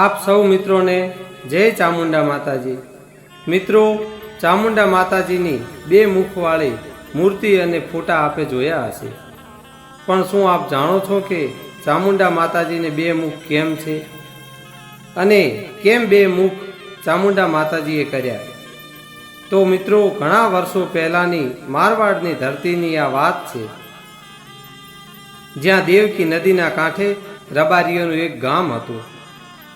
આપ સૌ મિત્રોને જય ચામુંડા માતાજી. મિત્રો, ચામુંડા માતાજીની બે મુખવાળી મૂર્તિ અને ફોટા આપે જોયા હશે. પણ શું આપ જાણો છો કે ચામુંડા માતાજીને બે મુખ કેમ છે? અને કેમ બે મુખ ચામુંડા માતાજીએ કર્યા? તો મિત્રો, ઘણા વર્ષો પહેલાંની મારવાડની ધરતીની આ વાત છે. જ્યાં દેવકી નદીના કાંઠે રબારીઓનું એક ગામ હતું.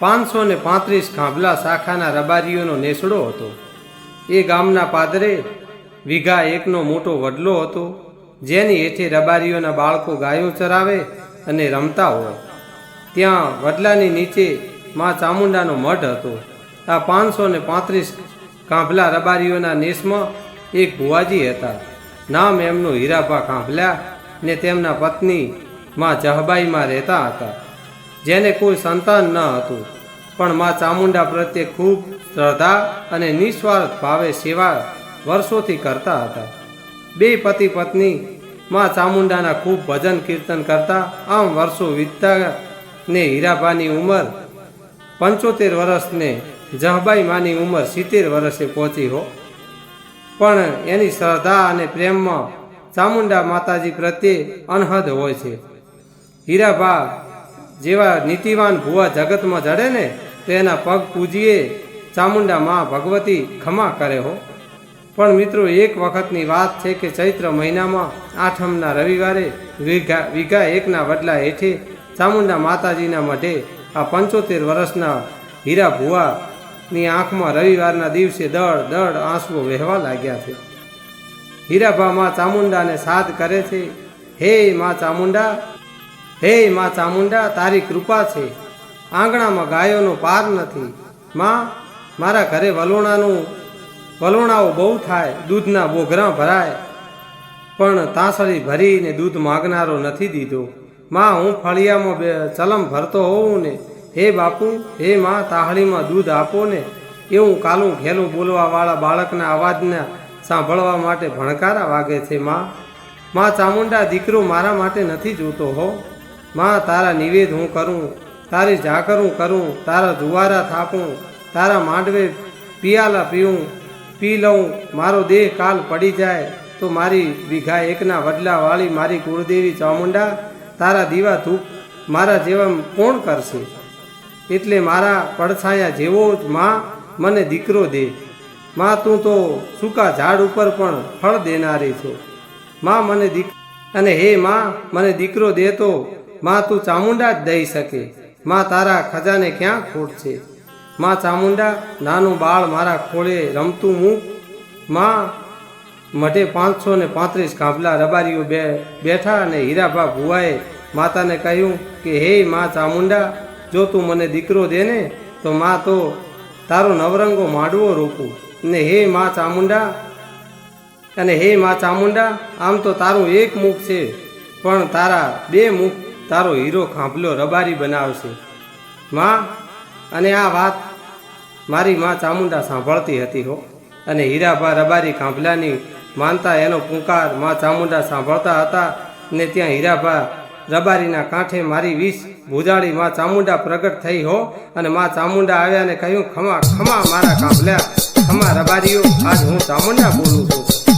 પાંચસો ને પાંત્રીસ ખાંભલા શાખાના રબારીઓનો નેસડો હતો. એ ગામના પાદરે વીઘા એકનો મોટો વડલો હતો, જેની હેઠે રબારીઓના બાળકો ગાયો ચરાવે અને રમતા હોય. ત્યાં વડલાની નીચે માં ચામુંડાનો મઢ હતો. આ પાંચસો ને પાંત્રીસ કાંભલા રબારીઓના નેસમાં એક ભુવાજી હતા. નામ એમનું હીરાભા કાંભલા ને તેમના પત્ની માં જહબાઈમાં રહેતા હતા, જેને કોઈ સંતાન ન હતું. પણ મા ચામુંડા પ્રત્યે ખૂબ શ્રદ્ધા અને નિસ્વાર્થ ભાવે સેવા વર્ષોથી કરતા હતા. બે પતિ પત્ની મા ચામુંડાના ખૂબ ભજન કીર્તન કરતા આમ વર્ષો વીતતા ને હીરાભાની ઉંમર પંચોતેર વર્ષને જહબાઈ માની ઉંમર સિત્તેર વર્ષે પહોંચી હો. પણ એની શ્રદ્ધા અને પ્રેમમાં ચામુંડા માતાજી પ્રત્યે અનહદ હોય છે. હીરાભા જેવા નીતિવાન ભુવા જગતમાં જડે ને તો એના પગ પૂજીએ ચામુંડા માં ભગવતી ખમા કરે હો. પણ મિત્રો, એક વખતની વાત છે કે ચૈત્ર મહિનામાં આઠમના રવિવારે વીઘા વીઘા એકના વડલા હેઠે ચામુંડા માતાજીના મઢે આ પંચોતેર વર્ષના હીરા ભુવાની આંખમાં રવિવારના દિવસે દળ દળ આંસુઓ વહેવા લાગ્યા છે. હીરાભા માં ચામુંડાને સાદ કરે છે, હે માં ચામુંડા, હે માં ચામુંડા, તારી કૃપા છે. આંગણામાં ગાયોનો પાર નથી. માં, મારા ઘરે વલોણાનું, વલોણાઓ બહુ થાય, દૂધના બોઘરા ભરાય. પણ તાસળી ભરીને દૂધ માગનારો નથી દીધો. માં, હું ફળિયામાં બે ચલમ ભરતો હોઉં ને, હે બાપુ, હે માં, તાહળીમાં દૂધ આપો ને. એવું કાલું ઘેલું બોલવાવાળા બાળકના અવાજને સાંભળવા માટે ભણકારા વાગે છે, માં. માં, ચામુંડા દીકરો મારા માટે નથી જોતો હો. માં, તારા નિવેદ હું કરું. તારી જાગરું કરું, તારા જુવારા થાપું, તારા માંડવે પિયાલા પીવું, પી લઉં, મારો દેહ કાલ પડી જાય, તો મારી વીઘા એકના વડલા વાળી મારી કુળદેવી ચામુંડા, તારા દીવા ધૂપ મારા જેવા કોણ કરશે? એટલે મારા પડછાયા જેવો જ માં મને દીકરો દે. માં, તું તો સૂકા ઝાડ ઉપર પણ ફળ દેનારી છો. માં મને દીક અને હે માં, મને દીકરો દે તો માં તું ચામુંડા જ દઈ શકે. માં તારા ખજાને ક્યાં ખોટ છે? માં ચામુંડા, નાનું બાળ મારા ખોળે રમતું મૂકમાં મઢે પાંચસો ને પાંત્રીસ કાંભલા રબારીઓ બે બેઠા અને હીરાભા ભુવાએ માતાને કહ્યું કે, હે માં ચામુંડા, જો તું મને દીકરો દે ને તો માં તો તારો નવરંગો માંડવો રોકું. ને હે માં ચામુંડા, અને હે માં ચામુંડા, આમ તો તારું એક મુખ છે, પણ તારા બે મુખ તારો હીરો ખાંભલો રબારી બનાવશે. માં, અને આ વાત મારી માં ચામુંડા સાંભળતી હતી હો. અને હીરાભા રબારી ખાંભલાની માનતા એનો પુંકારમાં ચામુંડા સાંભળતા હતા ને ત્યાં હીરાભા રબારીના કાંઠે મારી વીસ ભૂજાળી માં ચામુંડા પ્રગટ થઈ હો. અને માં ચામુંડા આવ્યા ને કહ્યું, ખમા ખમા મારા ખાંભલ્યા ખમા રબારીઓ, આજ હું ચામુંડા બોલું છું.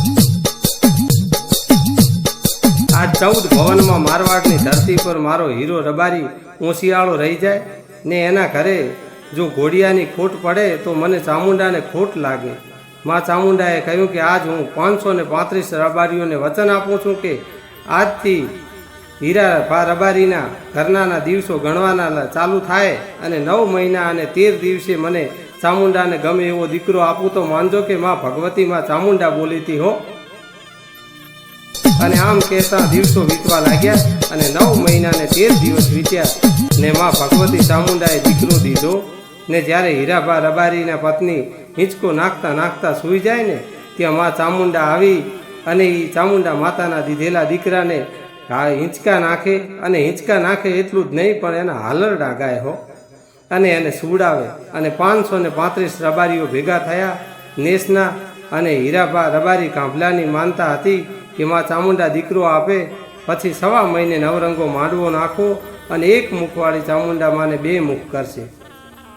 આ ચૌદ ભવનમાં મારવાડની ધરતી પર મારો હીરો રબારી ઓશિયાળો રહી જાય ને એના ઘરે જો ઘોડિયાની ખોટ પડે તો મને ચામુંડાને ખોટ લાગે. માં ચામુંડાએ કહ્યું કે આજ હું પાંચસો ને પાંત્રીસ રબારીઓને વચન આપું છું કે આજથી હીરા ભા રબારીના ઘરનાના દિવસો ગણવાના ચાલુ થાય અને નવ મહિના અને તેર દિવસે મને ચામુંડાને ગમે એવો દીકરો આપું તો માનજો કે માં ભગવતી માં ચામુંડા બોલીતી હો. અને આમ કહેતા દિવસો વીતવા લાગ્યા અને નવ મહિનાને તેર દિવસ વીત્યા. ને માં ભગવતી ચામુંડાએ દીકરો દીધો. ને જ્યારે હીરાભા રબારીના પત્ની હિંચકો નાખતા નાખતા સૂઈ જાય ને, ત્યાં માં ચામુંડા આવી અને એ ચામુંડા માતાના દીધેલા દીકરાને હિંચકા નાખે. અને હિંચકા નાખે એટલું જ નહીં, પણ એના હાલરડા ગાય હો. અને એને સુવડાવે. અને પાંચસો ને પાંત્રીસ રબારીઓ ભેગા થયા નેસના અને હીરાભા રબારી કાંભલાની માનતા હતી. કે માં ચામુંડા દીકરો આપે, પછી સવા મહિને નવરંગો માંડવો નાખો અને એક મુખવાળી ચામુંડા માને બે મુખ કરશે.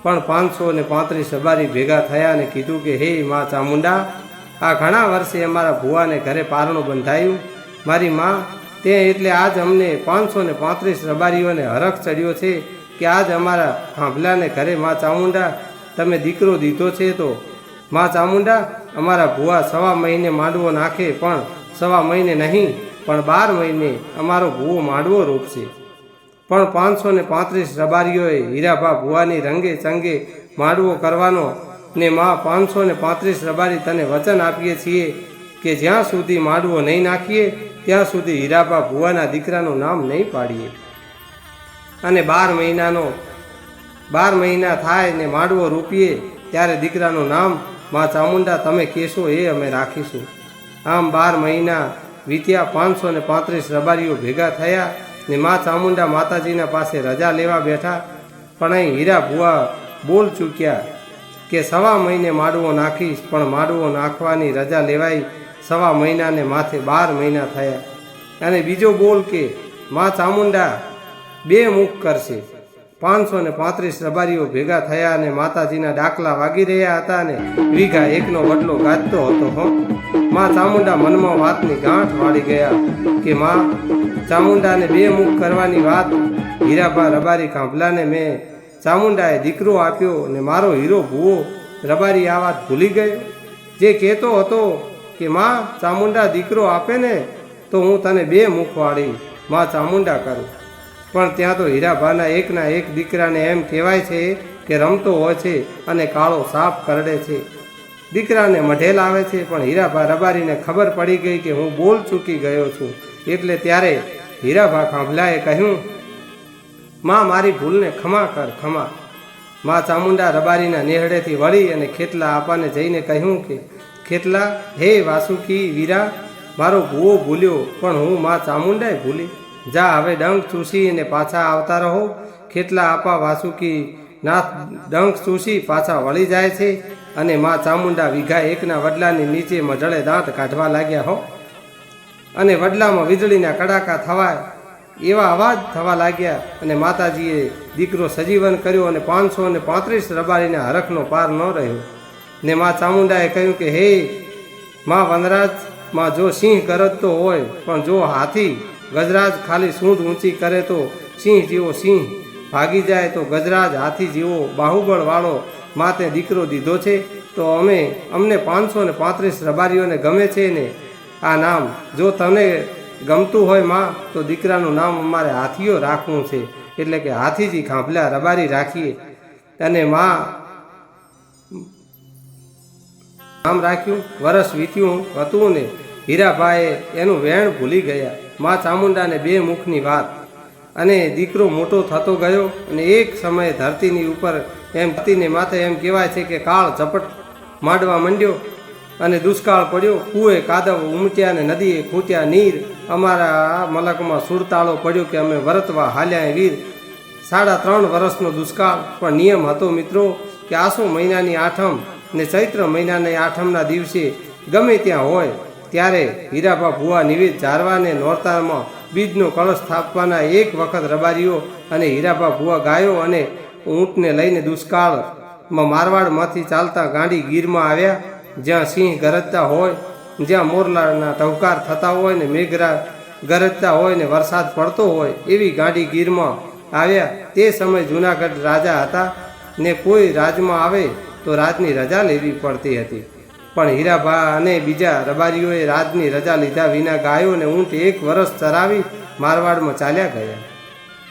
પણ પાંચસો ને પાંત્રીસ રબારી ભેગા થયા અને કીધું કે, હે માં ચામુંડા, આ ઘણા વર્ષે અમારા ભુવાને ઘરે પારણું બંધાયું. મારી મા, તે એટલે આજ અમને પાંચસો ને પાંત્રીસ રબારીઓને હરખ ચડ્યો છે કે આજ અમારા ખાંભલાને ઘરે મા ચામુંડા, તમે દીકરો દીધો છે તો. માં ચામુંડા, અમારા ભુવા સવા મહિને માંડવો નાખે, પણ સવા મહિને નહીં, પણ બાર મહિને અમારો ભૂવો માંડવો રોપશે. પણ પાંચસો ને પાંત્રીસ રબારીઓએ હીરાભા ભુવાની રંગે ચંગે માંડવો કરવાનો ને માં પાંચસો ને પાંત્રીસ રબારી તને વચન આપીએ છીએ કે જ્યાં સુધી માંડવો નહીં નાખીએ, ત્યાં સુધી હીરાભા ભુવાના દીકરાનું નામ નહીં પાડીએ. અને બાર મહિનાનો, બાર મહિના થાય ને માંડવો રૂપીએ, ત્યારે દીકરાનું નામ, માં ચામુંડા, તમે કહેશો, એ અમે રાખીશું. આમ બાર મહિના વીત્યા પાંચસો ને પાંત્રીસ રબારીઓ ભેગા થયા ને મા ચામુંડા માતાજીના પાસે રજા લેવા બેઠા. પણ અહીં હીરા ભુવા બોલ ચૂક્યા કે સવા મહિને માડવો નાખીશ, પણ માડવો નાખવાની રજા લેવાઈ સવા મહિનાને માથે બાર મહિના થયા. અને બીજો બોલ કે, મા ચામુંડા, બે મુખ કરશે. પાંચસો ને પાંત્રીસ રબારીઓ ભેગા થયા અને માતાજીના ડાકલા વાગી રહ્યા હતા અને વીઘા એકનો વડલો ગાજતો હતો, હો. માં ચામુંડા મનમાં વાતની ગાંઠ વાળી ગયા કે, માં, ચામુંડાને બે મુખ કરવાની વાત. હીરાભા રબારી કાંભલાને મેં ચામુંડાએ દીકરો આપ્યો ને મારો હીરો ભૂવો. રબારી આ વાત ભૂલી ગયો. જે કહેતો હતો કે, માં, ચામુંડા દીકરો આપે ને, તો હું તને બે મુખ વાળી, માં, ચામુંડા કરું. પણ ત્યાં તો હીરાભાના એકના એક દીકરાને એમ કહેવાય છે કે રમતો હોય છે અને કાળો સાપ કરડે છે. દીકરાને મઢેલ આવે છે, પણ હીરાભા રબારીને ખબર પડી ગઈ કે હું બોલ ચૂકી ગયો છું. એટલે ત્યારે હીરાભા ખાંભલાએ કહ્યું, માં, મારી ભૂલને ખમા કર ખમા માં ચામુંડા રબારીના નેહડેથી વળી અને ખેતલા આપાને જઈને કહ્યું કે ખેતલા હે વાસુકી, વીરા, મારો ભૂવો ભૂલ્યો, પણ હું માં ચામુંડાએ ભૂલી જા હવે ડંખ ચૂસી અને પાછા આવતા રહો. ખેતલા આપા વાસુકી નાથ ડંખ ચૂસી પાછા વળી જાય છે અને મા ચામુંડા વીઘા એકના વડલાની નીચે મઢળે દાંત કાઢવા લાગ્યા હો. અને વડલામાં વીજળીના કડાકા થવા એવા અવાજ થવા લાગ્યા અને માતાજીએ દીકરો સજીવન કર્યો અને પાંચસો અને પાંત્રીસ રબારીના હરખનો પાર ન રહ્યો. ને મા ચામુંડાએ કહ્યું કે, હે માં વનરાજ, માં જો સિંહ ગરજતો હોય, પણ જો હાથી ગજરાજ ખાલી સૂંઢ ઊંચી કરે તો સિંહ જેવો સિંહ. ભાગી જાય તો ગજરાજ હાથી જેવો બાહુબળ વાળો માતે દીકરો દીધો છે. તો અમે, અમને પાંચસો ને પાંત્રીસ રબારીઓને ગમે છે ને આ નામ. જો તને ગમતું હોયમાં, તો દીકરાનું નામ અમારે હાથીઓ રાખવું છે. એટલે કે હાથીજી ખાંભલા રબારી રાખીએ. અને માં નામ રાખ્યું, વરસ વીત્યું હતું ને હીરાભાઈએ એનું વેણ ભૂલી ગયા. મા ચામુંડાને બે મુખની વાત. અને દીકરો મોટો થતો ગયો અને એક સમયે ધરતીની ઉપર એમ ધરતીને માથે એમ કહેવાય છે કે કાળ ઝપટ માંડવા માંડ્યો અને દુષ્કાળ પડ્યો. કૂએ કાદવ ઉમટ્યા ને નદીએ ખૂટ્યા નીર. અમારા મલકમાં સુરતાળો પડ્યો કે અમે વરતવા હાલ્યા વીર. સાડા ત્રણ વર્ષનો દુષ્કાળ. પણ નિયમ હતો મિત્રો કે આસો મહિનાની આઠમ ને ચૈત્ર મહિનાની આઠમના દિવસે ગમે ત્યાં હોય ત્યારે હીરાભા ભુવા નિવેદ જારવાને નોરતામાં બીજનો કળશ સ્થાપવાના એક વખત રબારીઓ અને હીરાભા ભુવા ગાયો અને ઊંટને લઈને દુષ્કાળમાં મારવાડમાંથી ચાલતા ગાંડી ગીરમાં આવ્યા, જ્યાં સિંહ ગરજતા હોય, જ્યાં મોરલાના ટહુકાર થતા હોય ને મેઘરા ગરજતા હોય ને વરસાદ પડતો હોય એવી ગાંડી ગીરમાં આવ્યા. તે સમય જૂનાગઢ રાજા હતા ને કોઈ રાજમાં આવે તો રાજની રજા લેવી પડતી હતી. પણ હીરાભા અને બીજા રબારીઓએ રાજની રજા લીધા વિના ગાયો ને ઊંટ એક વર્ષ ચરાવી મારવાડમાં ચાલ્યા ગયા.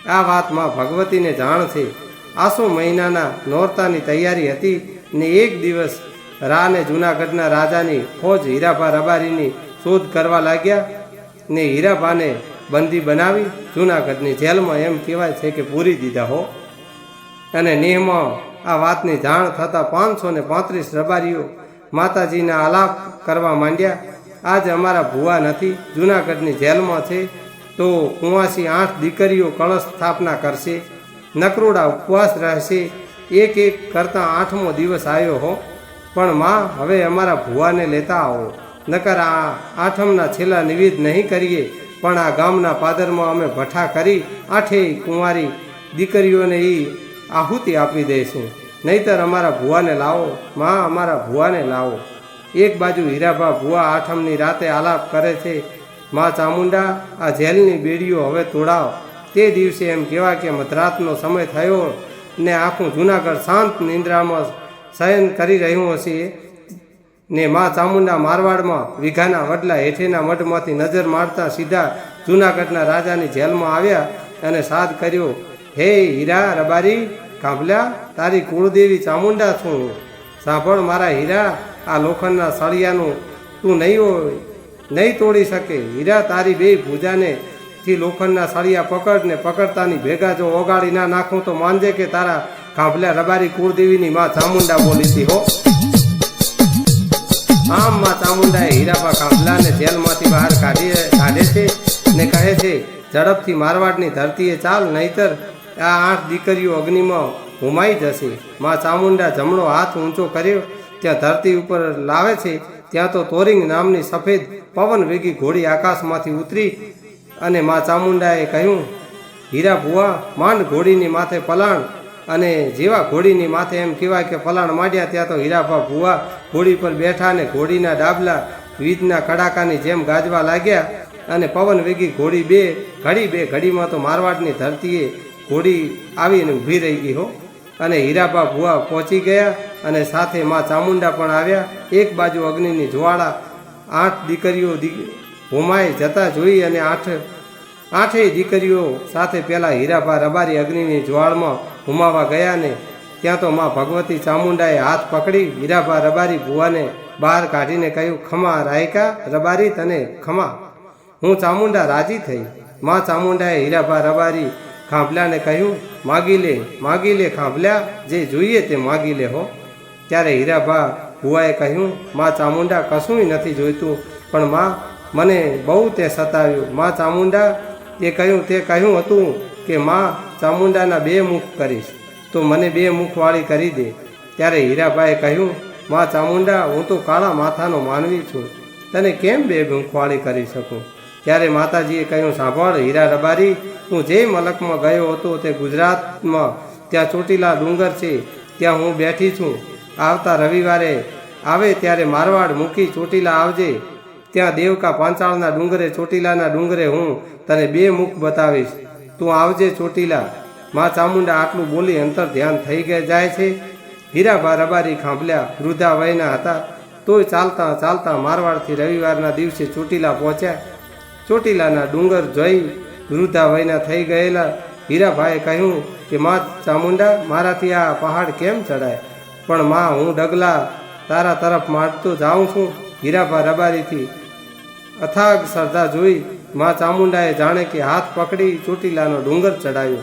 આ વાતમાં ભગવતીને જાણ થઈ. આસો મહિનાના નોરતાની તૈયારી હતી ને એક દિવસ રાને જૂનાગઢના રાજાની ફોજ હીરાભા રબારીની શોધ કરવા લાગ્યા ને હીરાભાને બંદી બનાવી જૂનાગઢની જેલમાં એમ કહેવાય છે કે પૂરી દીધા હો. અને નેહમાં આ વાતની જાણ થતાં પાંચસો ને પાંત્રીસ રબારીઓ માતાજીના આલાપ કરવા માંડ્યા. આજે અમારા ભુવા નથી, જૂનાગઢની જેલમાં છે. તો કુંવાસી આઠ દીકરીઓ કળશ સ્થાપના કરશે. નકરોડા ઉપવાસ રહેશે. એક એક કરતાં આઠમો દિવસ આવ્યો હો. પણ માં, હવે અમારા ભુવાને લેતા આવો. નકર આ આઠમના છેલ્લા નિવેદ નહીં કરીએ. પણ આ ગામના પાદરમાં અમે ભઠ્ઠા કરી આઠેય કુંવારી દીકરીઓને એ આહુતિ આપી દઈશું. નહીતર અમારા ભુવાને લાવો, માં અમારા ભુવાને લાવો. એક બાજુ હીરાભા ભુવા આઠમની રાતે આલાપ કરે છે, માં ચામુંડા, આ જેલની બેડીઓ હવે તોડાવ તે દિવસે એમ કહેવા કે મધરાતનો સમય થયો ને આખું જૂનાગઢ શાંત નિંદ્રામાં શયન કરી રહ્યું હશે. ને માં ચામુંડા મારવાડમાં વીઘાના વડલા હેઠેના મઢમાંથી નજર મારતા સીધા જૂનાગઢના રાજાની જેલમાં આવ્યા અને સાદ કર્યો, હે હીરા રબારી કાંભલ્યા તારી કુળદેવી ચામુંડા છું હું. સાંભળ મારા હીરા, આ લોખંડના સળિયાનું તું નહીં હોય નહીં તોડી શકે હીરા, તારી બે ભૂજાને થી લોખંડના સળિયા પકડ ને પકડતાની ભેગા જો ઓગાળી ના નાખું તો માનજે કે તારા કાંભલ્યા રબારી કુળદેવીની માં ચામુંડા બોલીતી હો આમ માં ચામુંડાએ હીરાપા કાંભલાને જેલમાંથી બહાર કાઢી, કાઢે છે ને કહે છે, ઝડપથી મારવાડની ધરતીએ ચાલ, નહીતર આ આઠ દીકરીઓ અગ્નિમાં હુમાઈ જશે. માં ચામુંડા જમણો હાથ ઊંચો કર્યો. ત્યાં ધરતી ઉપર લાવે છે. ત્યાં તો તોરિંગ નામની સફેદ પવન વેગી ઘોડી આકાશમાંથી ઉતરી અને માં ચામુંડાએ કહ્યું, હીરા ભુવા, માંડ ઘોડીની માથે પલાણ. અને જેવા ઘોડીની માથે એમ કહેવાય કે પલાણ માંડ્યા, ત્યાં તો હીરાભા ભુવા ઘોડી પર બેઠા અને ઘોડીના ડાબલા વીજના કડાકાની જેમ ગાજવા લાગ્યા. અને પવન વેગી ઘોડી બે, ઘડી બે, ઘડીમાં તો મારવાડની ધરતીએ ઘોડી આવીને ઊભી રહી ગઈ હો. અને હીરાબા ભુવા પહોંચી ગયા અને સાથે માં ચામુંડા પણ આવ્યા. એક બાજુ અગ્નિની જ્વાળા, આઠ દીકરીઓ હોમાય જતા જોઈ અને આઠ, આઠેય દીકરીઓ સાથે પહેલાં હીરાભા રબારી અગ્નિની જ્વાળમાં હુમાવા ગયા ને ત્યાં તો માં ભગવતી ચામુંડાએ હાથ પકડી હીરાભા રબારી ભુવાને બહાર કાઢીને કહ્યું, ખમા રાયકા, રબારી તને ખમા. હું ચામુંડા રાજી થઈ. માં ચામુંડાએ હીરાભા રબારી ખાંભલાને કહ્યું, માગી લે માગી લે ખાંભલ્યા જે જોઈએ તે માગી લે હો. ત્યારે હીરાભા ભુવાએ કહ્યું, માં ચામુંડા કશુંય નથી જોઈતું, પણ માં, મને બહુ તે સતાવ્યું. માં ચામુંડા એ કહ્યું, તે કહ્યું હતું કે માં ચામુંડાના બે મુખ કરીશ, તો મને બે મુખવાળી કરી દે. ત્યારે હીરાભાઈએ કહ્યું, માં ચામુંડા, હું તો કાળા માથાનો માનવી છું, તને કેમ બે મુખવાળી કરી શકું? ત્યારે માતાજીએ કહ્યું, સાંભળ, હીરા રબારી તું જે મલકમાં ગયો હતો તે ગુજરાતમાં ત્યાં ચોટીલા ડુંગર છે, ત્યાં હું બેઠી છું. આવતા રવિવારે આવે ત્યારે મારવાડ મૂકી ચોટીલા આવજે. ત્યાં દેવકા પાંચાળના ડુંગરે, ચોટીલાના ડુંગરે હું તને બે મુખ બતાવીશ. તું આવજે ચોટીલા. માં ચામુંડા આટલું બોલી અંતર ધ્યાન થઈ ગયા જાય છે. હીરાભા રબારી ખાંભલ્યા, વૃદ્ધા વયના હતા. તોય ચાલતા ચાલતા મારવાડથી રવિવારના દિવસે ચોટીલા પહોંચ્યા. ચોટીલાના ડુંગર જોઈ વયના થઈ ગયેલા હીરાભાઈએ કહ્યું કે, માં ચામુંડા, મારાથી આ પહાડ કેમ ચડાય? પણ માં, હું ડગલા તારા તરફ મારતો જાઉં છું. હીરાભા રબારીથી અથાગ શ્રદ્ધા જોઈ માં ચામુંડાએ જાણે કે હાથ પકડી ચોટીલાનો ડુંગર ચડાવ્યો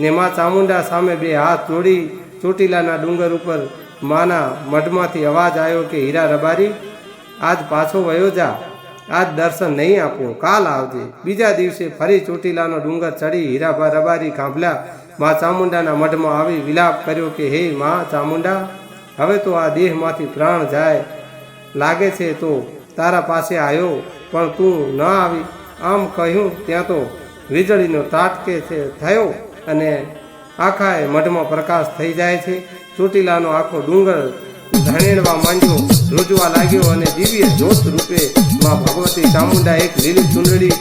ને માં ચામુંડા સામે બે હાથ જોડી ચોટીલાના ડુંગર ઉપર માના મઢમાંથી અવાજ આવ્યો કે, હીરા રબારી, આજ પાછો વયો જા. આજ દર્શન નહીં આપું કાલ આવજે. બીજા દિવસે ફરી ચોટીલાનો ડુંગર ચડી હીરાભા રબારી કાંભલા માં ચામુંડાના મઢમાં આવી વિલાપ કર્યો કે, હે માં ચામુંડા, હવે તો આ દેહમાંથી પ્રાણ જાય. લાગે છે તો તારા પાસે આવ્યો પણ તું ન આવી. આમ કહ્યું ત્યાં તો વીજળીનો તાટકે છે થયો અને આખાએ મઢમાં પ્રકાશ થઈ જાય છે. ચોટીલાનો આખો ડુંગર ધણેડવા માંડ્યો, રૂજવા લાગ્યો અને દિવ્ય જ્યોત રૂપે માં ભગવતી ચામુંડા એક લીલી ચુંદડી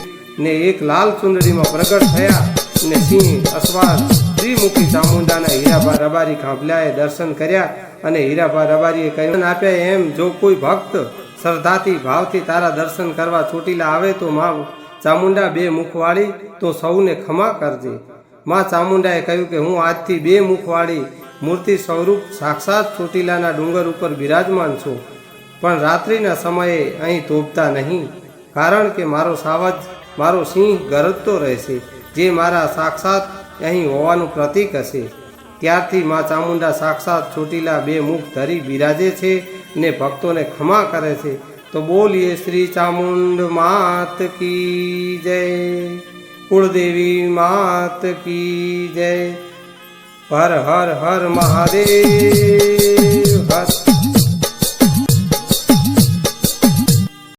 ને એક લાલ ચુંદડીમાં પ્રગટ થયા ને સિંહ, અશ્વાસ, ત્રિમુખી ચામુંડાના હીરાભા રબારી ખાંભલાએ દર્શન કર્યા અને હીરાભા રબારીએ કહ્યું આપ્યા એમ, જો કોઈ ભક્ત શ્રદ્ધાથી, ભાવથી તારા દર્શન કરવા ચોટીલા આવે તો માં ચામુંડા બે મુખવાળી તો સૌને ખમા કરજે. માં ચામુંડાએ કહ્યું કે, હું આજથી બે મુખવાળી મૂર્તિ સ્વરૂપ સાક્ષાત ચોટીલાના ડુંગર ઉપર બિરાજમાન છું. પણ રાત્રિના સમયે અહીં તોપતા નહીં. કારણ કે મારો સાવજ, મારો સિંહ ગરજતો રહેશે, જે મારા સાક્ષાત અહીં હોવાનું પ્રતીક હશે. ત્યારથી મા ચામુંડા સાક્ષાત ચોટીલા બે મુખ ધરી બિરાજે છે ને ભક્તોને ખમા કરે છે. તો બોલીએ શ્રી ચામુંડ માત કી જય, કુળદેવી માત કી જય. હર હર હર મહાદેવ હર